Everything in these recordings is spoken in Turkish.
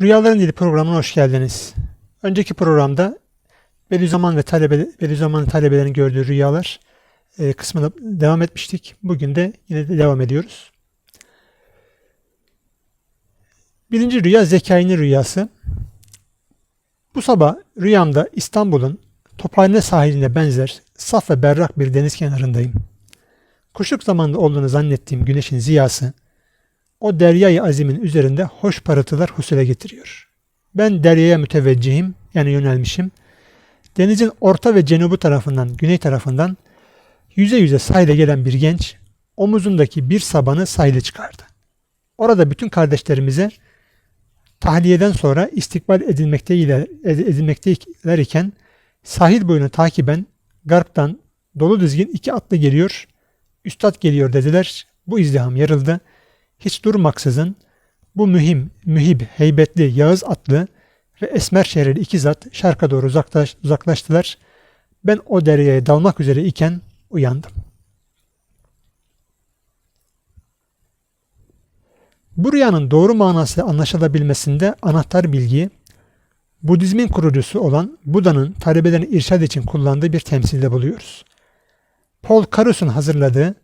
Rüyaların Dili programına hoş geldiniz. Önceki programda Bediüzzaman ve talebe, Bediüzzaman'ın talebelerin gördüğü rüyalar e, kısmına devam etmiştik. Bugün de yine de devam ediyoruz. Birinci rüya Zekai'nin rüyası. Bu sabah rüyamda İstanbul'un Tophane sahiline benzer saf ve berrak bir deniz kenarındayım. Kuşluk zamanında olduğunu zannettiğim güneşin ziyası o deryayı azimin üzerinde hoş parıltılar husule getiriyor. Ben deryaya müteveccihim yani yönelmişim. Denizin orta ve cenubu tarafından, güney tarafından yüze yüze sahile gelen bir genç omuzundaki bir sabanı sahile çıkardı. Orada bütün kardeşlerimize tahliyeden sonra istikbal edilmekteler iken sahil boyunu takiben garptan dolu dizgin iki atlı geliyor, üstad geliyor dediler. Bu izdiham yarıldı hiç durmaksızın bu mühim, mühib, heybetli Yağız atlı ve Esmer şehreli iki zat şarka doğru uzaklaş, uzaklaştılar. Ben o deryaya dalmak üzere iken uyandım. Bu rüyanın doğru manası anlaşılabilmesinde anahtar bilgi, Budizmin kurucusu olan Buda'nın talebelerini irşad için kullandığı bir temsilde buluyoruz. Paul Karus'un hazırladığı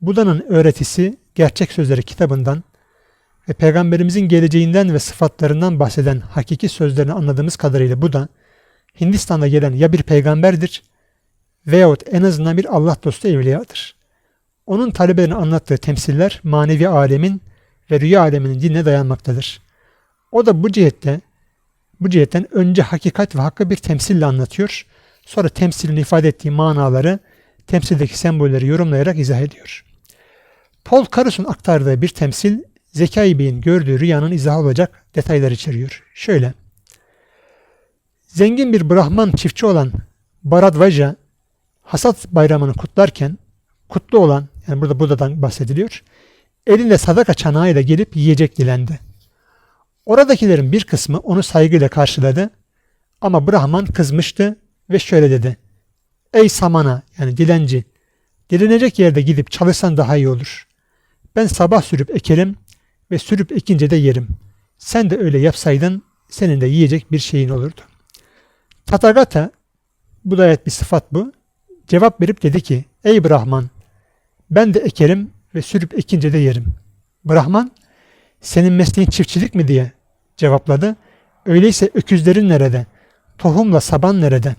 Buda'nın öğretisi Gerçek Sözleri kitabından ve Peygamberimizin geleceğinden ve sıfatlarından bahseden hakiki sözlerini anladığımız kadarıyla Buda, Hindistan'da gelen ya bir peygamberdir veyahut en azından bir Allah dostu evliyadır. Onun talebelerine anlattığı temsiller manevi alemin ve rüya aleminin dinine dayanmaktadır. O da bu cihette bu cihetten önce hakikat ve hakkı bir temsille anlatıyor. Sonra temsilin ifade ettiği manaları, temsildeki sembolleri yorumlayarak izah ediyor. Paul Karus'un aktardığı bir temsil Zekai Bey'in gördüğü rüyanın izahı olacak detaylar içeriyor. Şöyle. Zengin bir Brahman çiftçi olan Baradvaja hasat bayramını kutlarken kutlu olan yani burada Buda'dan bahsediliyor. Elinde sadaka çanağıyla gelip yiyecek dilendi. Oradakilerin bir kısmı onu saygıyla karşıladı ama Brahman kızmıştı ve şöyle dedi. Ey samana yani dilenci dilenecek yerde gidip çalışsan daha iyi olur. Ben sabah sürüp ekerim ve sürüp ekince de yerim. Sen de öyle yapsaydın senin de yiyecek bir şeyin olurdu. Tatagata, bu da bir sıfat bu, cevap verip dedi ki, Ey Brahman, ben de ekerim ve sürüp ekince de yerim. Brahman, senin mesleğin çiftçilik mi diye cevapladı. Öyleyse öküzlerin nerede? Tohumla saban nerede?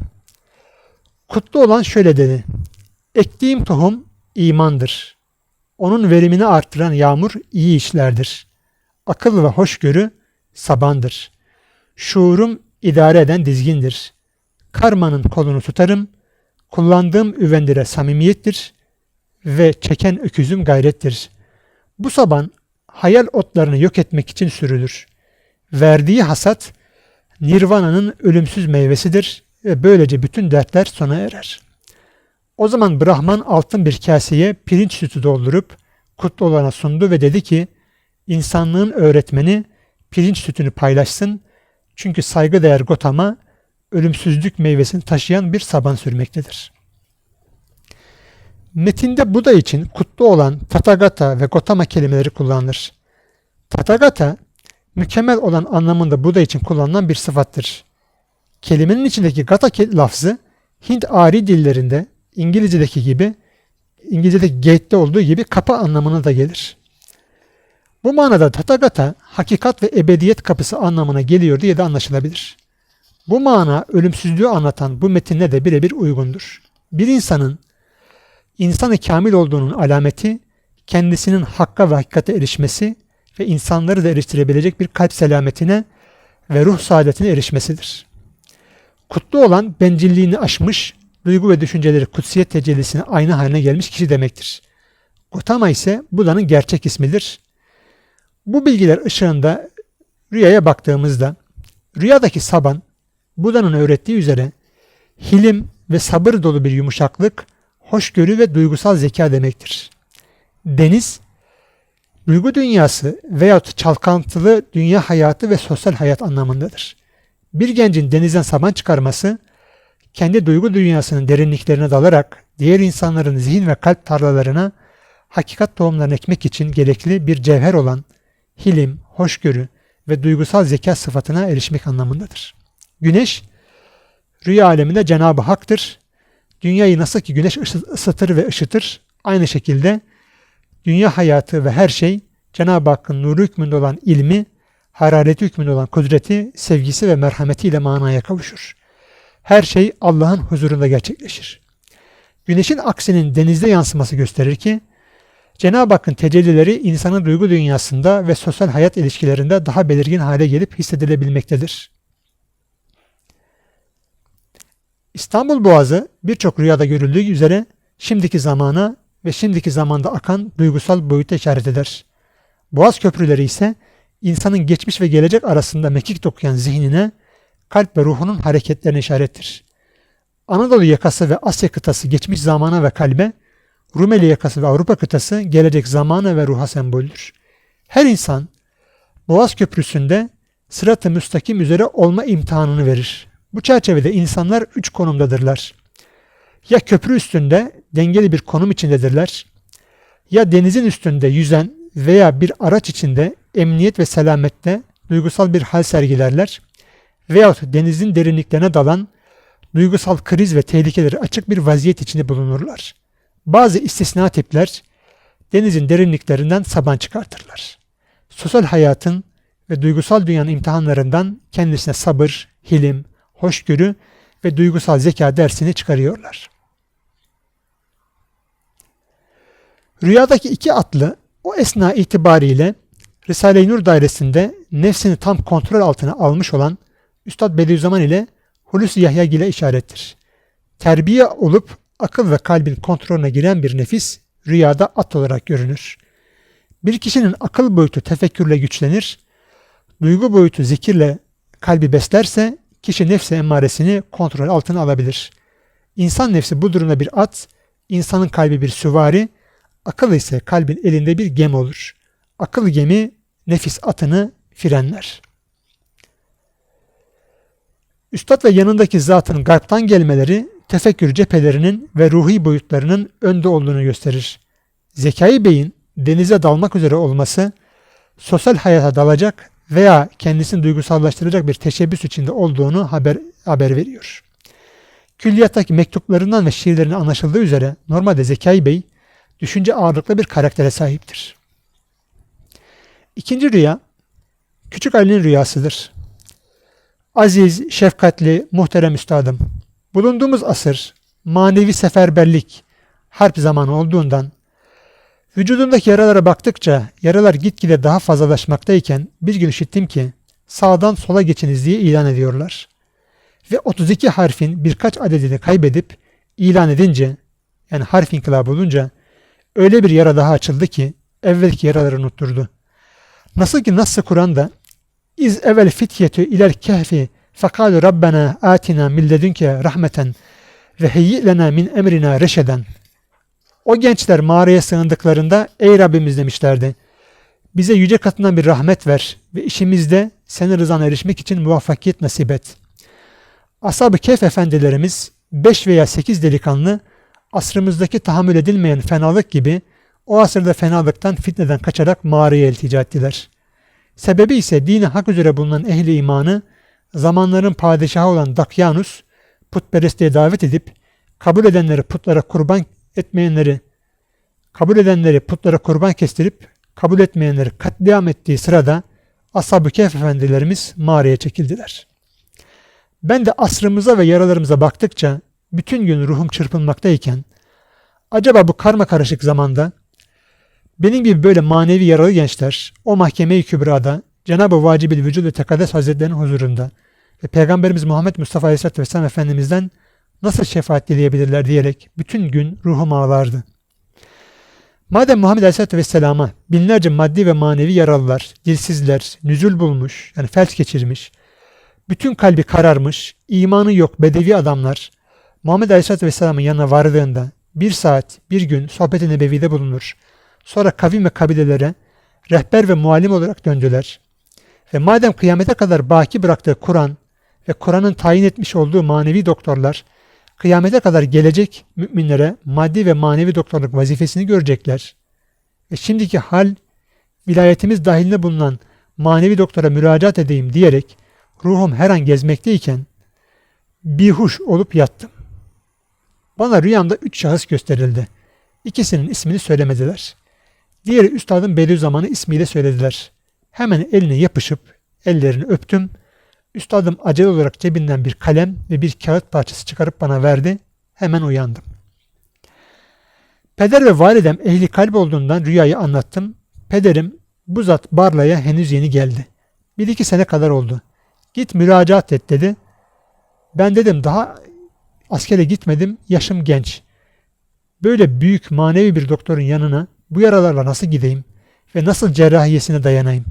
Kutlu olan şöyle dedi. Ektiğim tohum imandır. Onun verimini arttıran yağmur iyi işlerdir. Akıl ve hoşgörü sabandır. Şuurum idare eden dizgindir. Karmanın kolunu tutarım. Kullandığım üvendire samimiyettir ve çeken öküzüm gayrettir. Bu saban hayal otlarını yok etmek için sürülür. Verdiği hasat nirvananın ölümsüz meyvesidir ve böylece bütün dertler sona erer.'' O zaman Brahman altın bir kaseye pirinç sütü doldurup kutlu olana sundu ve dedi ki insanlığın öğretmeni pirinç sütünü paylaşsın çünkü saygıdeğer Gotama ölümsüzlük meyvesini taşıyan bir saban sürmektedir. Metinde Buda için kutlu olan Tathagata ve Gotama kelimeleri kullanılır. Tathagata mükemmel olan anlamında Buda için kullanılan bir sıfattır. Kelimenin içindeki gata lafzı Hint ari dillerinde İngilizce'deki gibi İngilizce'deki gate'de olduğu gibi kapı anlamına da gelir. Bu manada Tathagata hakikat ve ebediyet kapısı anlamına geliyor diye de anlaşılabilir. Bu mana ölümsüzlüğü anlatan bu metinle de birebir uygundur. Bir insanın insanı kamil olduğunun alameti kendisinin hakka ve hakikate erişmesi ve insanları da eriştirebilecek bir kalp selametine ve ruh saadetine erişmesidir. Kutlu olan bencilliğini aşmış, duygu ve düşünceleri kutsiyet tecellisine aynı haline gelmiş kişi demektir. Gotama ise Buda'nın gerçek ismidir. Bu bilgiler ışığında rüyaya baktığımızda rüyadaki saban Buda'nın öğrettiği üzere hilim ve sabır dolu bir yumuşaklık, hoşgörü ve duygusal zeka demektir. Deniz, duygu dünyası veyahut çalkantılı dünya hayatı ve sosyal hayat anlamındadır. Bir gencin denizden saban çıkarması, kendi duygu dünyasının derinliklerine dalarak diğer insanların zihin ve kalp tarlalarına hakikat tohumlarını ekmek için gerekli bir cevher olan hilim, hoşgörü ve duygusal zeka sıfatına erişmek anlamındadır. Güneş, rüya aleminde Cenab-ı Hak'tır. Dünyayı nasıl ki güneş ısı- ısıtır ve ışıtır, aynı şekilde dünya hayatı ve her şey Cenab-ı Hakk'ın nuru hükmünde olan ilmi, harareti hükmünde olan kudreti, sevgisi ve merhametiyle manaya kavuşur. Her şey Allah'ın huzurunda gerçekleşir. Güneşin aksinin denizde yansıması gösterir ki, Cenab-ı Hakk'ın tecellileri insanın duygu dünyasında ve sosyal hayat ilişkilerinde daha belirgin hale gelip hissedilebilmektedir. İstanbul Boğazı birçok rüyada görüldüğü üzere şimdiki zamana ve şimdiki zamanda akan duygusal boyuta işaret eder. Boğaz köprüleri ise insanın geçmiş ve gelecek arasında mekik dokuyan zihnine, kalp ve ruhunun hareketlerine işarettir. Anadolu yakası ve Asya kıtası geçmiş zamana ve kalbe, Rumeli yakası ve Avrupa kıtası gelecek zamana ve ruha semboldür. Her insan Boğaz Köprüsü'nde sırat-ı müstakim üzere olma imtihanını verir. Bu çerçevede insanlar üç konumdadırlar. Ya köprü üstünde dengeli bir konum içindedirler, ya denizin üstünde yüzen veya bir araç içinde emniyet ve selamette duygusal bir hal sergilerler veyahut denizin derinliklerine dalan duygusal kriz ve tehlikeleri açık bir vaziyet içinde bulunurlar. Bazı istisna tipler denizin derinliklerinden saban çıkartırlar. Sosyal hayatın ve duygusal dünyanın imtihanlarından kendisine sabır, hilim, hoşgörü ve duygusal zeka dersini çıkarıyorlar. Rüyadaki iki atlı o esna itibariyle Risale-i Nur dairesinde nefsini tam kontrol altına almış olan Üstad Bediüzzaman ile Hulusi Yahya ile işarettir. Terbiye olup akıl ve kalbin kontrolüne giren bir nefis rüyada at olarak görünür. Bir kişinin akıl boyutu tefekkürle güçlenir, duygu boyutu zikirle kalbi beslerse kişi nefsi emmaresini kontrol altına alabilir. İnsan nefsi bu durumda bir at, insanın kalbi bir süvari, akıl ise kalbin elinde bir gemi olur. Akıl gemi nefis atını frenler. Üstad ve yanındaki zatın garptan gelmeleri tefekkür cephelerinin ve ruhi boyutlarının önde olduğunu gösterir. Zekai Bey'in denize dalmak üzere olması, sosyal hayata dalacak veya kendisini duygusallaştıracak bir teşebbüs içinde olduğunu haber, haber veriyor. Külliyattaki mektuplarından ve şiirlerinden anlaşıldığı üzere normalde Zekai Bey düşünce ağırlıklı bir karaktere sahiptir. İkinci rüya, Küçük Ali'nin rüyasıdır. Aziz, şefkatli, muhterem üstadım, bulunduğumuz asır manevi seferberlik, harp zamanı olduğundan vücudumdaki yaralara baktıkça yaralar gitgide daha fazlalaşmaktayken bir gün işittim ki sağdan sola geçiniz diye ilan ediyorlar. Ve 32 harfin birkaç adedini kaybedip ilan edince yani harf inkılabı olunca öyle bir yara daha açıldı ki evvelki yaraları unutturdu. Nasıl ki Nasıl Kur'an'da İz evvel fityetü iler kehfi fekalu rabbena atina min ledünke rahmeten ve heyyi lena min emrina reşeden. O gençler mağaraya sığındıklarında ey Rabbimiz demişlerdi. Bize yüce katından bir rahmet ver ve işimizde senin rızana erişmek için muvaffakiyet nasip et. Ashab-ı Kehf efendilerimiz 5 veya 8 delikanlı asrımızdaki tahammül edilmeyen fenalık gibi o asırda fenalıktan fitneden kaçarak mağaraya iltica ettiler. Sebebi ise dini hak üzere bulunan ehli imanı zamanların padişahı olan Dakyanus putperestliğe davet edip kabul edenleri putlara kurban etmeyenleri kabul edenleri putlara kurban kestirip kabul etmeyenleri katliam ettiği sırada Ashab-ı Kehf efendilerimiz mağaraya çekildiler. Ben de asrımıza ve yaralarımıza baktıkça bütün gün ruhum çırpınmaktayken acaba bu karma karışık zamanda benim gibi böyle manevi yaralı gençler o mahkeme-i kübrada Cenab-ı Vacibil Vücud ve Tekaddes Hazretleri'nin huzurunda ve Peygamberimiz Muhammed Mustafa Aleyhisselatü Vesselam Efendimiz'den nasıl şefaat dileyebilirler diyerek bütün gün ruhum ağlardı. Madem Muhammed Aleyhisselatü Vesselam'a binlerce maddi ve manevi yaralılar, dilsizler, nüzul bulmuş, yani felç geçirmiş, bütün kalbi kararmış, imanı yok bedevi adamlar Muhammed Aleyhisselatü Vesselam'ın yanına vardığında bir saat, bir gün sohbet-i nebevide bulunur. Sonra kavim ve kabilelere rehber ve muallim olarak döndüler. Ve madem kıyamete kadar baki bıraktığı Kur'an ve Kur'an'ın tayin etmiş olduğu manevi doktorlar kıyamete kadar gelecek müminlere maddi ve manevi doktorluk vazifesini görecekler. Ve şimdiki hal vilayetimiz dahilinde bulunan manevi doktora müracaat edeyim diyerek ruhum her an gezmekteyken bihuş olup yattım. Bana rüyamda üç şahıs gösterildi. İkisinin ismini söylemediler. Diğeri Üstadın Bediüzzaman'ı ismiyle söylediler. Hemen eline yapışıp ellerini öptüm. Üstadım acele olarak cebinden bir kalem ve bir kağıt parçası çıkarıp bana verdi. Hemen uyandım. Peder ve validem ehli kalp olduğundan rüyayı anlattım. Pederim bu zat Barla'ya henüz yeni geldi. Bir iki sene kadar oldu. Git müracaat et dedi. Ben dedim daha askere gitmedim, yaşım genç. Böyle büyük manevi bir doktorun yanına bu yaralarla nasıl gideyim ve nasıl cerrahiyesine dayanayım?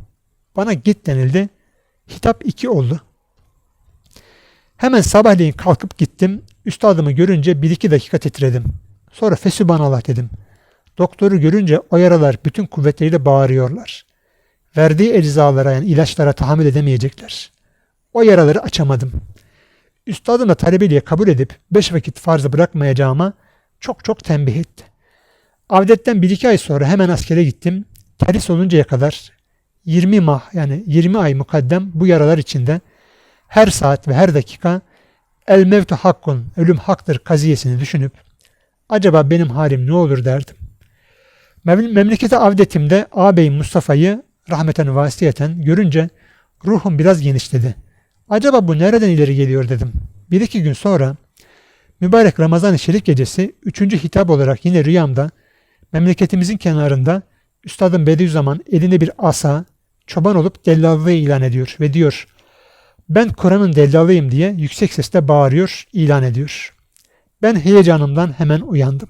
Bana git denildi. Hitap iki oldu. Hemen sabahleyin kalkıp gittim. Üstadımı görünce bir iki dakika titredim. Sonra fesübhanallah dedim. Doktoru görünce o yaralar bütün kuvvetleriyle bağırıyorlar. Verdiği eczalara yani ilaçlara tahammül edemeyecekler. O yaraları açamadım. Üstadım da talebeliğe kabul edip beş vakit farzı bırakmayacağıma çok çok tembih etti. Avdetten bir iki ay sonra hemen askere gittim. Terhis oluncaya kadar 20 mah yani 20 ay mukaddem bu yaralar içinde her saat ve her dakika el mevtu hakkun, ölüm haktır kaziyesini düşünüp acaba benim halim ne olur derdim. Memlekete avdetimde ağabeyim Mustafa'yı rahmeten vasiyeten görünce ruhum biraz genişledi. Acaba bu nereden ileri geliyor dedim. Bir iki gün sonra mübarek Ramazan-ı Şerif gecesi üçüncü hitap olarak yine rüyamda memleketimizin kenarında Üstadım Bediüzzaman elinde bir asa çoban olup dellallığı ilan ediyor ve diyor ben Kur'an'ın dellallıyım diye yüksek sesle bağırıyor, ilan ediyor. Ben heyecanımdan hemen uyandım.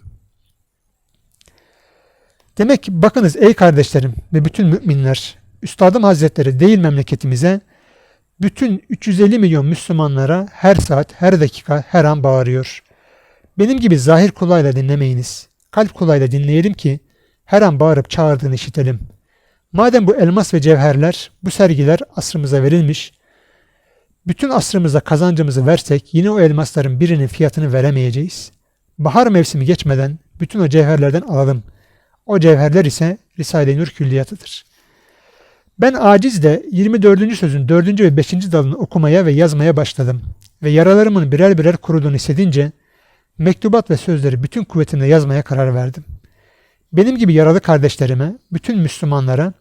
Demek ki bakınız ey kardeşlerim ve bütün müminler, Üstadım Hazretleri değil memleketimize, bütün 350 milyon Müslümanlara her saat, her dakika, her an bağırıyor. Benim gibi zahir kulağıyla dinlemeyiniz. Kalp kulağıyla dinleyelim ki her an bağırıp çağırdığını işitelim. Madem bu elmas ve cevherler, bu sergiler asrımıza verilmiş, bütün asrımıza kazancımızı versek yine o elmasların birinin fiyatını veremeyeceğiz. Bahar mevsimi geçmeden bütün o cevherlerden alalım. O cevherler ise Risale-i Nur külliyatıdır. Ben aciz de 24. sözün 4. ve 5. dalını okumaya ve yazmaya başladım. Ve yaralarımın birer birer kuruduğunu hissedince mektubat ve sözleri bütün kuvvetimle yazmaya karar verdim. Benim gibi yaralı kardeşlerime, bütün Müslümanlara,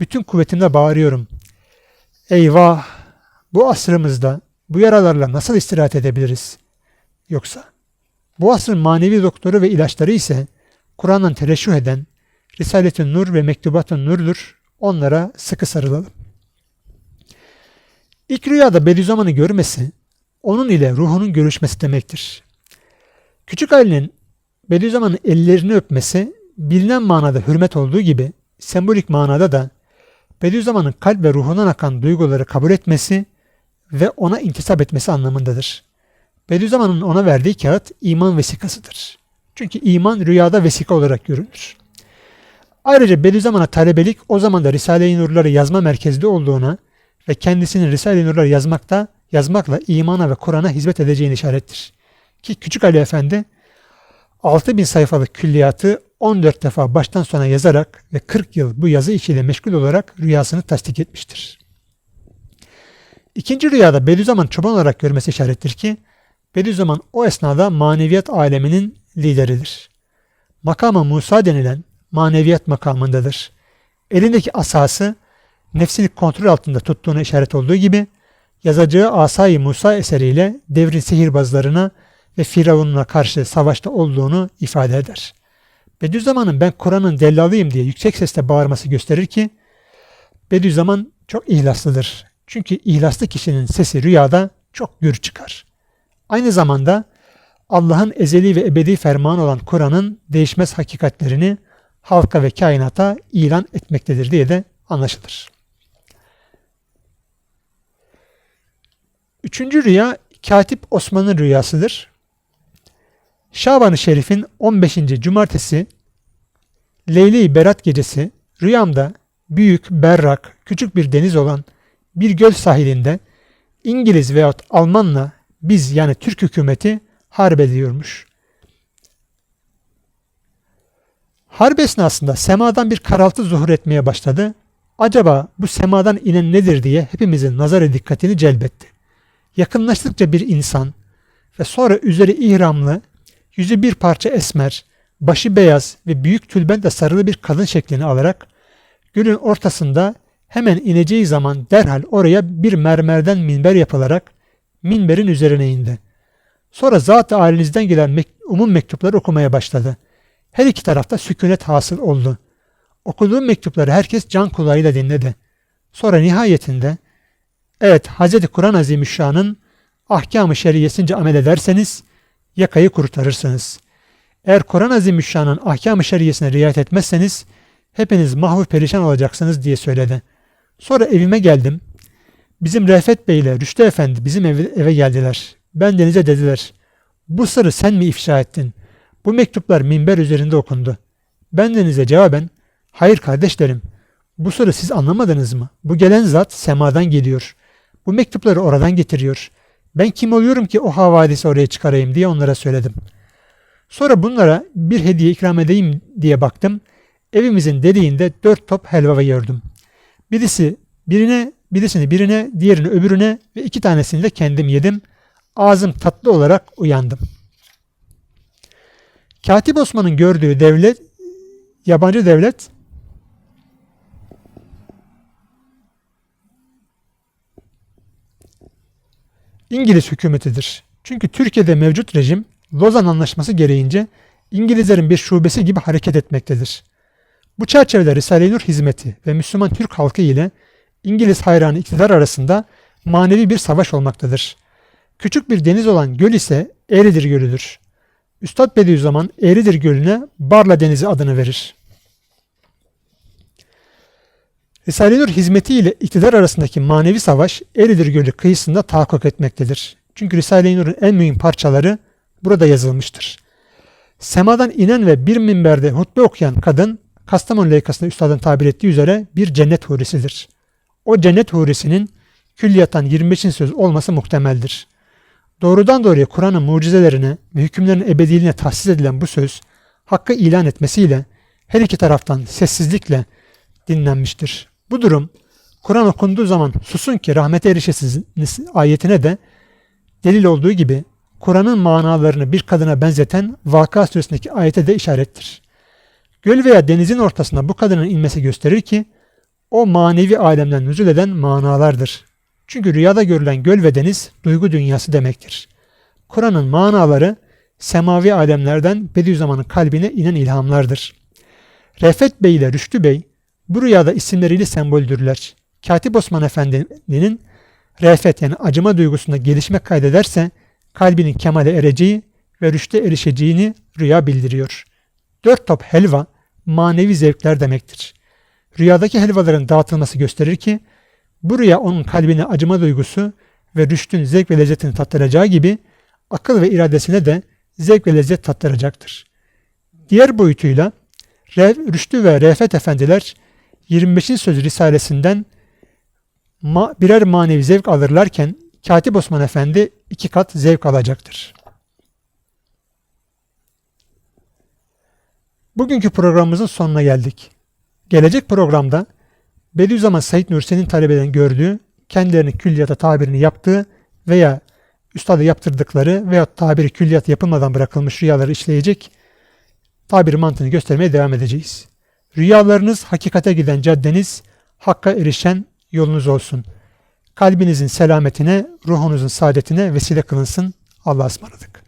bütün kuvvetimle bağırıyorum. Eyvah! Bu asrımızda bu yaralarla nasıl istirahat edebiliriz? Yoksa bu asrın manevi doktoru ve ilaçları ise Kur'an'dan tereşüh eden Risalet-i Nur ve Mektubat-ı Nur'dur. Onlara sıkı sarılalım. İlk rüyada Bediüzzaman'ı görmesi, onun ile ruhunun görüşmesi demektir. Küçük Ali'nin Bediüzzaman'ın ellerini öpmesi bilinen manada hürmet olduğu gibi sembolik manada da Bediüzzaman'ın kalp ve ruhundan akan duyguları kabul etmesi ve ona intisap etmesi anlamındadır. Bediüzzaman'ın ona verdiği kağıt iman vesikasıdır. Çünkü iman rüyada vesika olarak görünür. Ayrıca Bediüzzaman'a talebelik o zaman da Risale-i Nurları yazma merkezde olduğuna ve kendisinin Risale-i Nurları yazmakta, yazmakla imana ve Kur'an'a hizmet edeceğini işarettir. Ki Küçük Ali Efendi 6000 sayfalık külliyatı 14 defa baştan sona yazarak ve 40 yıl bu yazı işiyle meşgul olarak rüyasını tasdik etmiştir. İkinci rüyada Bediüzzaman çoban olarak görmesi işarettir ki Bediüzzaman o esnada maneviyat aleminin lideridir. Makama Musa denilen maneviyat makamındadır. Elindeki asası nefsini kontrol altında tuttuğunu işaret olduğu gibi yazacağı Asay Musa eseriyle devrin sihirbazlarına ve Firavun'una karşı savaşta olduğunu ifade eder. Bediüzzaman'ın ben Kur'an'ın dellalıyım diye yüksek sesle bağırması gösterir ki Bediüzzaman çok ihlaslıdır. Çünkü ihlaslı kişinin sesi rüyada çok gür çıkar. Aynı zamanda Allah'ın ezeli ve ebedi fermanı olan Kur'an'ın değişmez hakikatlerini halka ve kainata ilan etmektedir diye de anlaşılır. Üçüncü rüya Katip Osman'ın rüyasıdır. Şaban-ı Şerif'in 15. cumartesi Leyli Berat gecesi rüyamda büyük, berrak, küçük bir deniz olan bir göl sahilinde İngiliz veyahut Almanla biz yani Türk hükümeti harp ediyormuş. Harp esnasında semadan bir karaltı zuhur etmeye başladı. Acaba bu semadan inen nedir diye hepimizin nazarı dikkatini celbetti. Yakınlaştıkça bir insan ve sonra üzeri ihramlı, yüzü bir parça esmer, başı beyaz ve büyük tülbentle sarılı bir kadın şeklini alarak gölün ortasında hemen ineceği zaman derhal oraya bir mermerden minber yapılarak minberin üzerine indi. Sonra zat-ı ailenizden gelen mek- umum mektupları okumaya başladı. Her iki tarafta sükunet hasıl oldu. Okuduğum mektupları herkes can kulağıyla dinledi. Sonra nihayetinde evet Hz. Kur'an Azimüşşan'ın ahkam-ı şeriyesince amel ederseniz yakayı kurtarırsınız. Eğer Kur'an Azimüşşan'ın ahkam-ı şeriyesine riayet etmezseniz hepiniz mahvur perişan olacaksınız diye söyledi. Sonra evime geldim. Bizim Refet Bey ile Rüştü Efendi bizim eve, eve geldiler. Ben denize dediler. Bu sırrı sen mi ifşa ettin? Bu mektuplar minber üzerinde okundu. Ben denize cevaben hayır kardeşlerim bu sırrı siz anlamadınız mı? Bu gelen zat semadan geliyor. Bu mektupları oradan getiriyor. Ben kim oluyorum ki o havadisi oraya çıkarayım diye onlara söyledim. Sonra bunlara bir hediye ikram edeyim diye baktım. Evimizin dediğinde dört top helva gördüm. Birisi birine, birisini birine, diğerini öbürüne ve iki tanesini de kendim yedim. Ağzım tatlı olarak uyandım. Katip Osman'ın gördüğü devlet, yabancı devlet İngiliz hükümetidir. Çünkü Türkiye'de mevcut rejim Lozan Anlaşması gereğince İngilizlerin bir şubesi gibi hareket etmektedir. Bu çerçevede Risale-i Nur hizmeti ve Müslüman Türk halkı ile İngiliz hayranı iktidar arasında manevi bir savaş olmaktadır. Küçük bir deniz olan göl ise Eğridir Gölü'dür. Üstad Bediüzzaman Eğridir Gölü'ne Barla Denizi adını verir. Risale-i Nur hizmeti ile iktidar arasındaki manevi savaş Eğridir Gölü kıyısında tahakkuk etmektedir. Çünkü Risale-i Nur'un en mühim parçaları burada yazılmıştır. Semadan inen ve bir minberde hutbe okuyan kadın Kastamonu leykasında üstadın tabir ettiği üzere bir cennet hurisidir. O cennet hurisinin külliyattan 25. söz olması muhtemeldir. Doğrudan doğruya Kur'an'ın mucizelerine ve hükümlerinin ebediliğine tahsis edilen bu söz, hakkı ilan etmesiyle her iki taraftan sessizlikle dinlenmiştir. Bu durum Kur'an okunduğu zaman susun ki rahmete erişesiniz ayetine de delil olduğu gibi Kur'an'ın manalarını bir kadına benzeten Vaka suresindeki ayete de işarettir. Göl veya denizin ortasına bu kadının inmesi gösterir ki o manevi alemden nüzul eden manalardır. Çünkü rüyada görülen göl ve deniz duygu dünyası demektir. Kur'an'ın manaları semavi alemlerden Bediüzzaman'ın kalbine inen ilhamlardır. Refet Bey ile Rüştü Bey bu rüyada isimleriyle semboldürler. Katip Osman Efendi'nin refet yani acıma duygusunda gelişme kaydederse kalbinin kemale ereceği ve rüşte erişeceğini rüya bildiriyor. Dört top helva manevi zevkler demektir. Rüyadaki helvaların dağıtılması gösterir ki bu rüya onun kalbine acıma duygusu ve rüştün zevk ve lezzetini tattıracağı gibi akıl ve iradesine de zevk ve lezzet tattıracaktır. Diğer boyutuyla Rüştü ve Refet Efendiler 25. Söz Risalesinden birer manevi zevk alırlarken Katip Osman Efendi iki kat zevk alacaktır. Bugünkü programımızın sonuna geldik. Gelecek programda Bediüzzaman Said Nursi'nin talebeden gördüğü, kendilerini külliyata tabirini yaptığı veya üstadı yaptırdıkları veya tabiri külliyat yapılmadan bırakılmış rüyaları işleyecek tabir mantığını göstermeye devam edeceğiz. Rüyalarınız hakikate giden caddeniz, hakka erişen yolunuz olsun. Kalbinizin selametine, ruhunuzun saadetine vesile kılınsın. Allah'a ısmarladık.